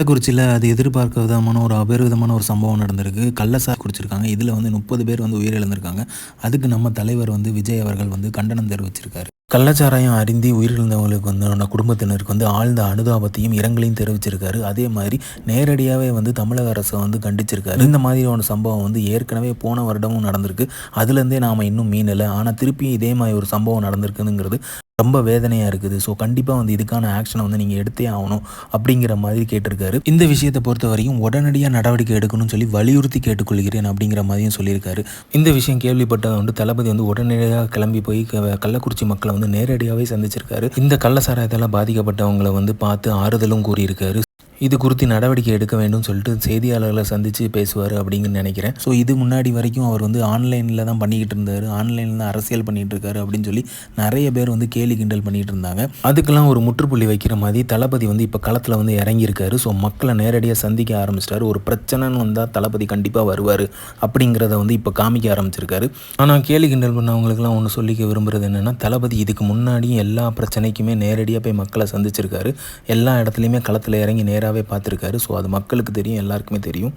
கள்ளக்குறிச்சியில் அது எதிர்பார்க்க விதமான ஒரு அபரிவிதமான ஒரு சம்பவம் நடந்திருக்கு. கள்ளசார் குடிச்சிருக்காங்க. இதில் வந்து முப்பது பேர் வந்து உயிரிழந்திருக்காங்க. அதுக்கு நம்ம தலைவர் வந்து விஜய் அவர்கள் வந்து கண்டனம் தெரிவிச்சிருக்காரு. கள்ளச்சாராயம் அருந்தி உயிரிழந்தவங்களுக்கு வந்து குடும்பத்தினருக்கு வந்து ஆழ்ந்த அனுதாபத்தையும் இரங்கலையும் தெரிவிச்சிருக்காரு. அதே மாதிரி நேரடியாகவே வந்து தமிழக அரசை வந்து கண்டிச்சிருக்காரு. இந்த மாதிரியான சம்பவம் வந்து ஏற்கனவே போன வருடமும் நடந்திருக்கு. அதுலேருந்தே நாம் இன்னும் மீனலை ஆனால் திருப்பியும் இதே மாதிரி ஒரு சம்பவம் நடந்திருக்குங்கிறது ரொம்ப வேதனையாக இருக்குது. ஸோ கண்டிப்பாக வந்து இதுக்கான ஆக்ஷனை வந்து நீங்கள் எடுத்தே ஆகணும் அப்படிங்கிற மாதிரி கேட்டிருக்காரு. இந்த விஷயத்தை பொறுத்த வரைக்கும் உடனடியாக நடவடிக்கை எடுக்கணும்னு சொல்லி வலியுறுத்தி கேட்டுக்கொள்கிறேன் அப்படிங்கிற மாதிரியும் சொல்லியிருக்காரு. இந்த விஷயம் கேள்விப்பட்டதை வந்து தளபதி வந்து உடனடியாக கிளம்பி போய் க- கள்ளக்குறிச்சி மக்களை வந்து நேரடியாகவே சந்திச்சிருக்காரு. இந்த கள்ளசாராயத்தால் பாதிக்கப்பட்டவங்களை வந்து பார்த்து ஆறுதலும் கூறியிருக்காரு. இது குறித்து நடவடிக்கை எடுக்க வேண்டும் சொல்லிட்டு செய்தியாளர்களை சந்தித்து பேசுவார் அப்படின்னு நினைக்கிறேன். ஸோ இது முன்னாடி வரைக்கும் அவர் வந்து ஆன்லைனில் தான் பண்ணிக்கிட்டு இருந்தார். ஆன்லைனில் தான் அரசியல் பண்ணிகிட்டு இருக்காரு அப்படின்னு சொல்லி நிறைய பேர் வந்து கேலி கிண்டல் பண்ணிகிட்டு இருந்தாங்க. அதுக்கெல்லாம் ஒரு முற்றுப்புள்ளி வைக்கிற மாதிரி தளபதி வந்து இப்போ களத்தில் வந்து இறங்கியிருக்காரு. ஸோ மக்களை நேரடியாக சந்திக்க ஆரம்பிச்சிட்டாரு. ஒரு பிரச்சனைன்னு வந்தால் தளபதி கண்டிப்பாக வருவார் அப்படிங்கிறத வந்து இப்போ காமிக்க ஆரம்பிச்சிருக்காரு. ஆனால் கேலி கிண்டல் பண்ணவங்களுக்குலாம் ஒன்று சொல்லிக்க விரும்புகிறது என்னென்னா தளபதி இதுக்கு முன்னாடியும் எல்லா பிரச்சனைக்குமே நேரடியாக போய் மக்களை சந்திச்சிருக்காரு. எல்லா இடத்துலையுமே களத்தில் இறங்கி நேராக நேராகவே பார்த்துருக்காரு. ஸோ அது மக்களுக்கு தெரியும் எல்லாருக்குமே தெரியும்.